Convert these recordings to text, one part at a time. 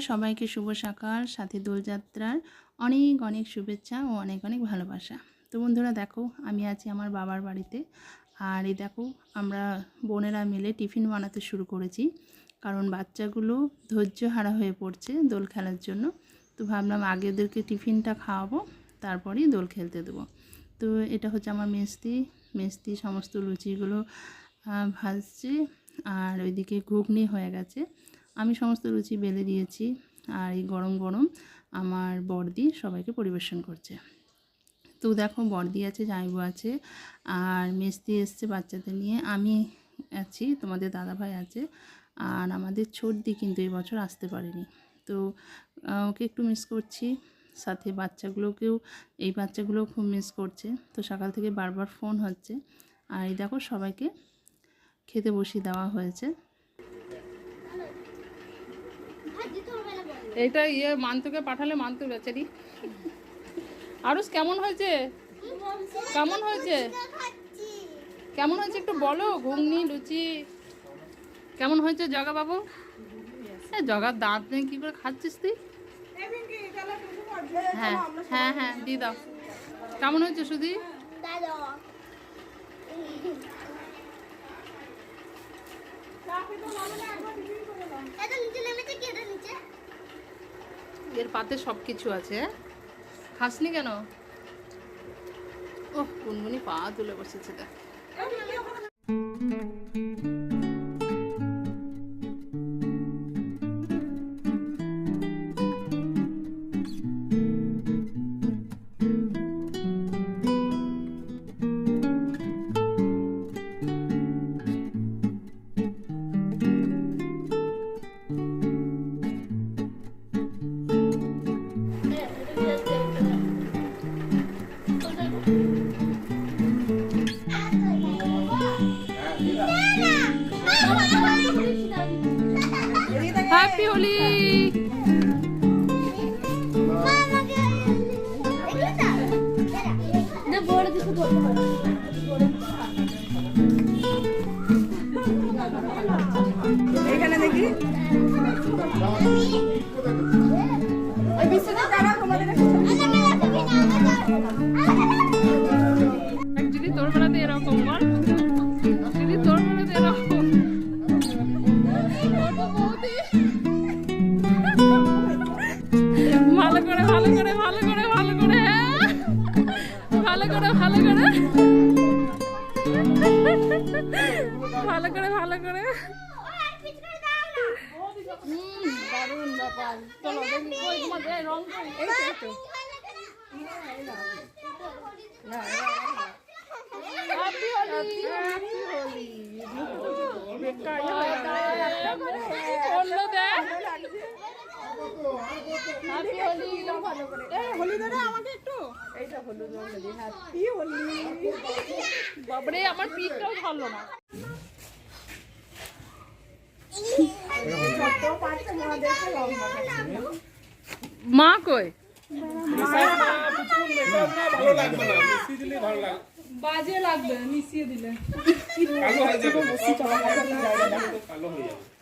সবাইকে শুভ সকাল, সাথে দোলযাত্রার অনেক অনেক শুভেচ্ছা ও অনেক অনেক ভালোবাসা। তো বন্ধুরা দেখো, আমি আছি আমার বাবার বাড়িতে। আর এই দেখো, আমরা বোনেরা মিলে টিফিন বানাতে শুরু করেছি। কারণ বাচ্চাগুলো ধৈর্য হারা হয়ে পড়ছে দোল খেলার জন্য। তো ভাবলাম আগে ওদেরকে টিফিনটা খাওয়াবো, তারপরেই দোল খেলতে দেবো। তো এটা হচ্ছে আমার মেস্তি। মেস্তি সমস্ত লুচিগুলো ভাজছে। আর ওইদিকে ঘুগনি হয়ে গেছে। আমি সমস্ত লুচি বেলে দিয়েছি আর এই গরম গরম আমার বর্দি সবাইকে পরিবেশন করছে। তো দেখো বর্দি আছে, জামাইবু আছে আর মেস্তি এসছে বাচ্চাদের নিয়ে। আমি আছি, তোমাদের দাদাভাই আছে আর আমাদের ছোটদি কিন্তু এই বছর আসতে পারেনি। তো ওকে একটু মিস করছি। সাথে বাচ্চাগুলোকেও, এই বাচ্চাগুলোও খুব মিস করছে। তো সকাল থেকে বারবার ফোন হচ্ছে। আর এই দেখো সবাইকে খেতে বসিয়ে দেওয়া হয়েছে। এইটা ইয়ে মান্তুকে পাঠালে মান্তু বেচারি। আরুষ কেমন হয়েছে? কেমন হয়েছে? কেমন হয়েছে একটু বলো ঘুগনি লুচি। কেমন হয়েছে জগা বাবু হ্যাঁ জগার দাঁত নেই কি করে খাচ্ছিস তুই? হ্যাঁ হ্যাঁ হ্যাঁ দিয়ে দাও। কেমন হয়েছে সুধি? এর পাতে সব কিছু আছে? খাসনি কেন ও গুনগুনি পা তুলে বসেছে দেখ হ্যাপি হোলি এখানে দেখি তোর বেলাতে এরকম বল অ্যাকচুয়ালি তোর বেলাতে এরকম ভালো করে ভালো করে। দারুণ ব্যাপার। চলো দেখি কই রং এই তো, হ্যাপি হোলি বাবারে আমার পিঠটাও ধরলো না। মা কই? ভালো ভালো বাজে লাগবে মিশিয়ে দিলে। কালো হয়ে যাবে। কালো হয়ে যাবে। চোখে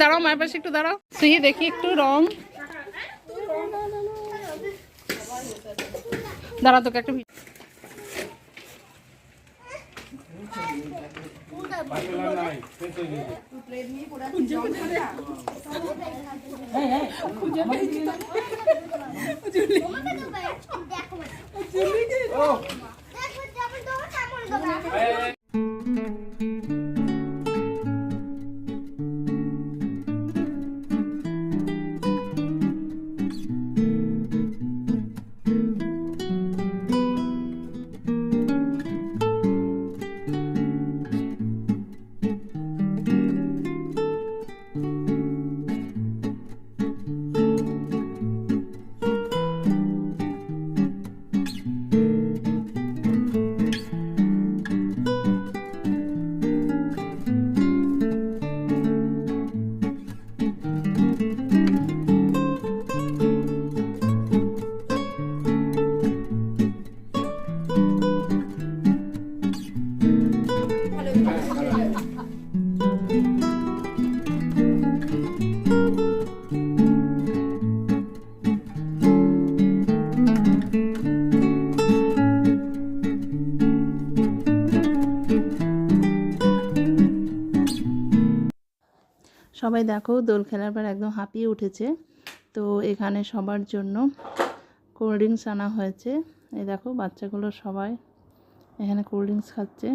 দাঁড়াও মায়ের পাশে একটু দাঁড়াও। তুই দেখি একটু রং। দাঁড়া তোকে একটা ไปเป็นอะไรเป็นตัวนี้คุณจะเป็นใครอะเฮ้ยเฮ้ยคุณจะเป็นยังไงฉันเล่นฉันเล่น সবাই দেখো দোল খেলার পর একদম হাঁপিয়ে উঠেছে। তো এখানে সবার জন্য কোল্ড ড্রিঙ্কস আনা হয়েছে। এই দেখো বাচ্চাগুলো সবাই এখানে কোল্ড ড্রিঙ্কস খাচ্ছে।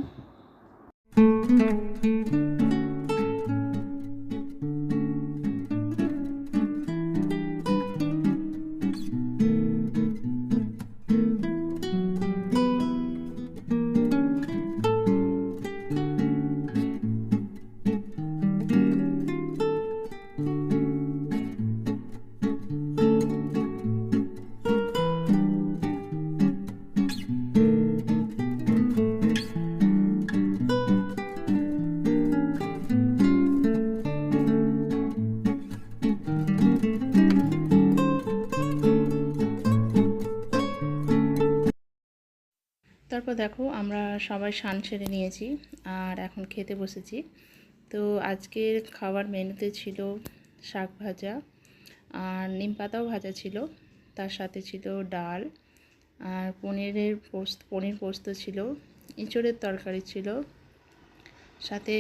তারপর দেখো আমরা সবাই সান সেরে নিয়েছি আর এখন খেতে বসেছি। তো আজকের খাবার মেনুতে ছিল শাক ভাজা আর নিম পাতাও ভাজা ছিল, তার সাথে ছিল ডাল আর পনিরের পোস্ত, পনির পোস্ত ছিল ইঁচড়ের তরকারি ছিল, সাথে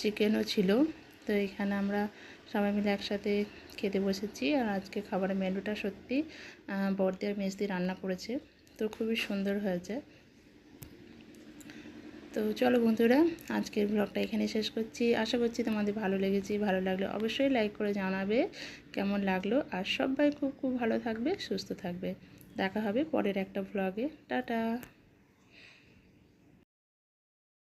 চিকেনও ছিল। তো এখানে আমরা সবাই মিলে একসাথে খেতে বসেছি আর আজকে খাবারের মেনুটা সত্যি আর মেজদি রান্না করেছে। তো খুবই সুন্দর হয়েছে। তো চলো বন্ধুরা, আজকের ব্লগটা এখানে শেষ করছি। আশা করছি তোমাদের ভালো লেগেছে। ভালো লাগলে অবশ্যই লাইক করে জানাবে কেমন লাগল। আর সবাই খুব খুব ভালো থাকবে, সুস্থ থাকবে। দেখা হবে পরের একটা ব্লগে টাটা!